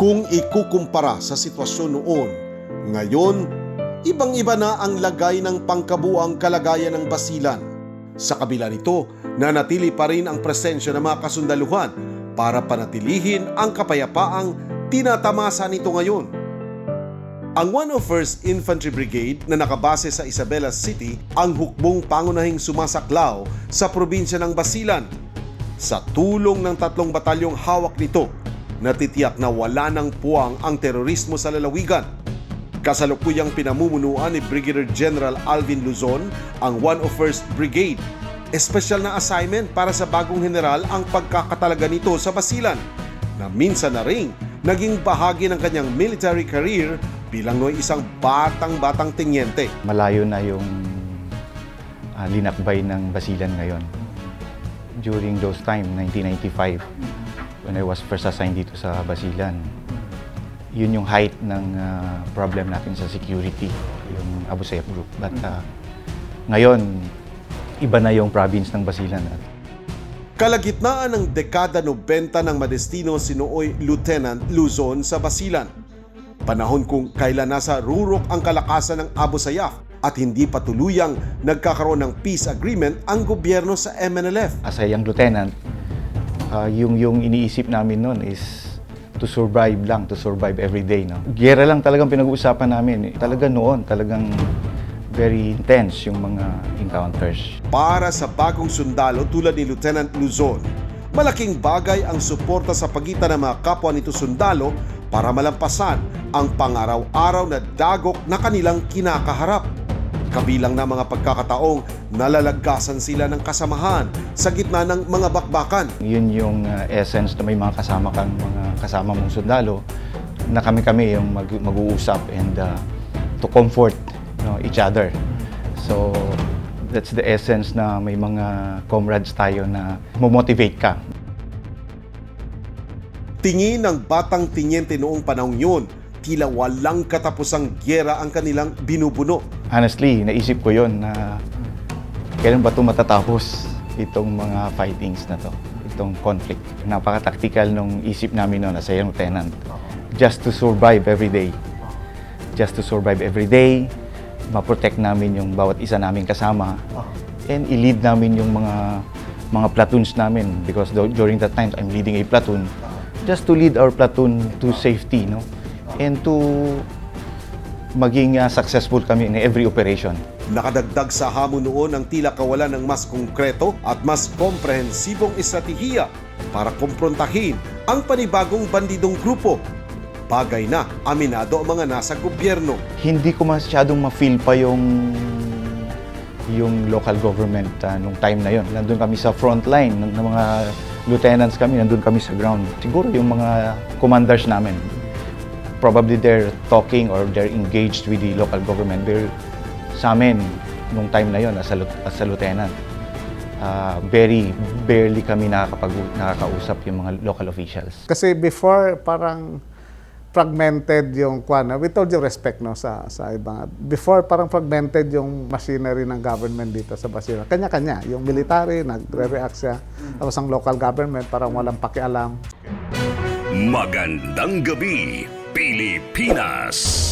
Kung ikukumpara sa sitwasyon noon, ngayon, ibang-iba na ang lagay ng pangkabuang kalagayan ng basilan. Sa kabila nito, nanatili pa rin ang presensya ng mga kasundaluhan para panatilihin ang kapayapaang tinatamasa nito ngayon. Ang 101st Infantry Brigade na nakabase sa Isabela City ang hukbong pangunahing sumasaklaw sa probinsya ng Basilan. Sa tulong ng tatlong batalyong hawak nito, natitiyak na wala ng puwang ang terorismo sa lalawigan. Kasalukuyang pinamumunuan ni Brigadier General Alvin Luzon ang 101st Brigade. Espesyal na assignment para sa bagong general ang pagkakatalaga nito sa Basilan na minsan na ring naging bahagi ng kanyang military career bilang noy isang batang-batang tenyente. malayo na yung ah, linakbay ng Basilan ngayon. During those time, 1995, when I was first assigned dito sa Basilan, yun yung height ng ah, problem natin sa security, yung Abu Sayyaf Group. But ah, ngayon, iba na yung province ng Basilan. Kalagitnaan ng dekada 90 ng Madestino sinuoy Lieutenant Luzon sa Basilan. Panahon kung kailan nasa rurok ang kalakasan ng Abu Sayyaf at hindi pa tuluyang nagkakaroon ng peace agreement ang gobyerno sa MNLF. As a young lieutenant, ah, yung, yung iniisip namin noon is to survive lang, to survive every day. No? Gera lang talagang pinag-uusapan namin. Talaga noon, talagang very intense yung mga encounters. Para sa bagong sundalo tulad ni Lieutenant Luzon, malaking bagay ang suporta sa pagitan ng mga kapwa nito sundalo para malampasan ang pangaraw-araw na dagok na kanilang kinakaharap. Kabilang na mga pagkakataong nalalagkasan sila ng kasamahan sa gitna ng mga bakbakan. Yun yung ah, essence na may mga kasama kang mga kasama mong sundalo na kami-kami yung mag- mag-uusap and ah, to comfort you know, each other. So, that's the essence na may mga comrades tayo na motivate ka. Tingin ng batang tinyente noong panahong yun, tila walang katapusang gyera ang kanilang binubuno. Honestly, naisip ko yon na kailan ba ito matatapos itong mga fightings na to, itong conflict. Napaka-tactical nung isip namin noon as a young lieutenant. Just to survive every day. Just to survive every day, ma-protect namin yung bawat isa naming kasama, and i-lead namin yung mga mga platoons namin because during that time I'm leading a platoon just to lead our platoon to safety no and to maging uh, successful kami in every operation. Nakadagdag sa hamon noon ang tila kawalan ng mas konkreto at mas komprehensibong estratehiya para kumprontahin ang panibagong bandidong grupo. Bagay na aminado ang mga nasa gobyerno. Hindi ko masyadong ma-feel pa yung yung local government uh, nung time na yon. Nandun kami sa front line ng, ng mga lieutenants kami, nandun kami sa ground. Siguro yung mga commanders namin, probably they're talking or they're engaged with the local government. They're sa amin nung time na yon as a, as a lieutenant. Uh, very barely kami nakakapag nakakausap yung mga local officials. Kasi before, parang fragmented yung kwan. We told you respect no sa sa ibang. Before parang fragmented yung machinery ng government dito sa Basilan. Kanya-kanya. Yung military nagre-react siya. Tapos ang local government parang walang pakialam. Magandang gabi, Pilipinas!